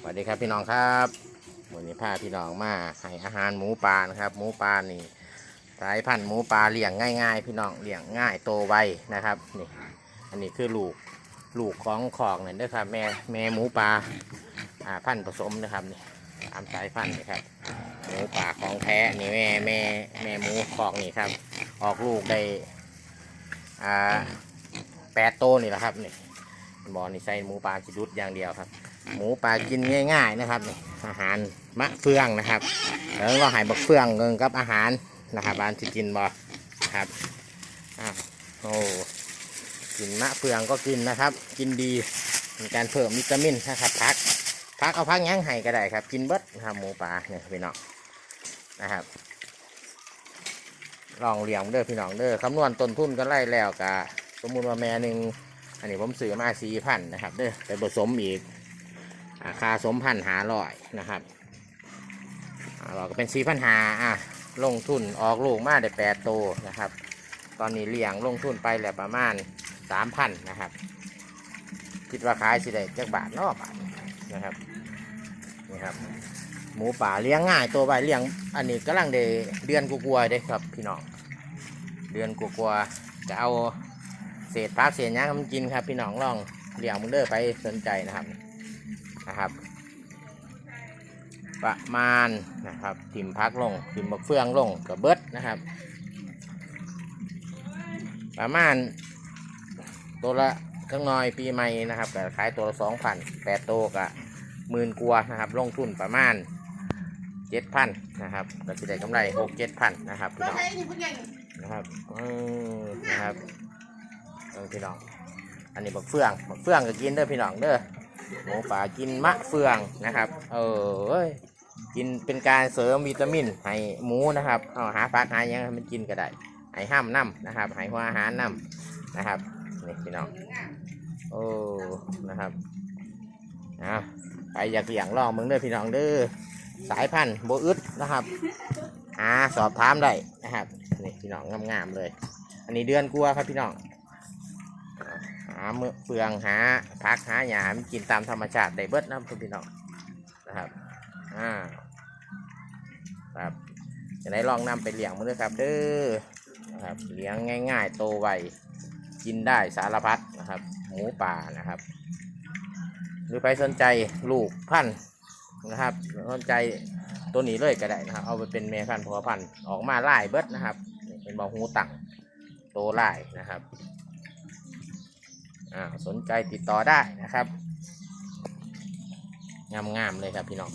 สวัสดีครับพี่น้องครับวันนี้พาพี่น้องมาให้อาหารหมูปลานะครับ หมูปลานี่สายพันธุ์หมูปลาเลี้ยงง่าย ๆ พี่น้องเลี้ยงง่ายโตไวนะครับนี่อันนี้คือลูกลูกของของนั่นเด้วยครับแม่แม่หมูปลาอ่าพันธุ์ผสมนะครับนี่ตามสายพันธุ์นะครับหมูป่าของแท้นี่แม่แม่แม่หมูของนี่ครับ ออกลูกได้อ่าแปดโตนี่แหละครับนี่ บอนี่ใส่หมูปลาจิดุดอย่างเดียวครับ หมูปลากินง่าย ๆนะครับนี่อาหารมะเฟืองนะครับแล้วก็ใหายบักเฟืองเงินกับอาหารนะครับบ้านที่กินบอครับอ้าวโอ้กินมะเฟืองก็กินนะครับ กินดีมีการเพิ่มวิตามินนะครับพักพักเอาพักยั้งไห้ก็ได้ครับ กินเบิดนะครับหมูปลาเนี่ยพี่น้องนะครับลองเลี้ยงเด้อพี่น้องเด้อคำนวณต้นทุนก็ไล่แล้วกะสมมุติว่าแม่หนึ่ง อันนี้ผมซื้อมาสี่พันนะครับเด้อไปผสมอีกอาคาสมพันหาร้อยนะครับเราก็เป็นสี่พันหาอะลงทุนออกลูกมาได้แปดโตวนะครับ ตอนนี้เลี้ยงลงทุนไปแล้วประมาณสามพันนะครับ คิดว่าขายสิได้จักบาทนอกบาทนะครับนี่ครับ หมูป่าเลี้ยงง่ายตัวไปเลี้ยง อันนี้กำลังได้เดือนกลัวๆเด้ครับพี่น้องเดือนกลัวๆจะเอา เศษพักเศษยังมันกินครับพี่น้องลองเลี้ยงมึงเด้อไปสนใจนะครับนะครับ ประมาณนะครับทิมพักลงทิมบักเฟืองลงกับเบิดนะครับ ประมาณตัวละข้างน้อยปีใหม่นะครับแต่ขายตัวละสองพันแปดโตกะหมื่นกว่านะครับ ลงทุนประมาณเจ็ดพันนะครับก็จะได้กำไรหกเจ็ดพันนะครับพี่น้องนะครับอืมนะครับ เออพี่น้อง อันนี้บักเฟืองบักเฟืองก็กินเด้อพี่น้องเด้อหมูป่ากินมะเฟืองนะครับ เออเอ้ยกินเป็นการเสริมวิตามินให้หมูนะครับเอาหาผักหาหยังให้มันกินก็ได้ให้ห้ามน้ำนะครับให้หัวอาหารน้ำนะครับนี่พี่น้องโอ้นะครับอะไปอยากเลี้ยงลองมึงเด้อพี่น้องเด้อสายพันธุ์โบอึดนะครับหาสอบถามได้นะครับนี่พี่น้องงามๆเลย อันนี้เดือนกลัวครับพี่น้องาเมือเฟืองหาพักหาหยามนกินตามธรรมชาติได้เบิดนะครับพี่น้องนะครับอ่าครับจะได้ลองนำไปเลี้ยงมึงด้วยครับเด้อนะครับเลี้ยงง่าย ๆ โตไวกินได้สารพัดนะครับ หมูป่านะครับ หรือใครสนใจลูกพันธุ์นะครับสนใจตัวนี้เลยก็ได้นะครับ เอาไปเป็นแม่พันธุ์พ่อพันธุ์ออกมาไล่เบิดนะครับ เป็นบอหูตังโตไล่นะครับ สนใจติดต่อได้นะครับ งามๆเลยครับพี่น้อง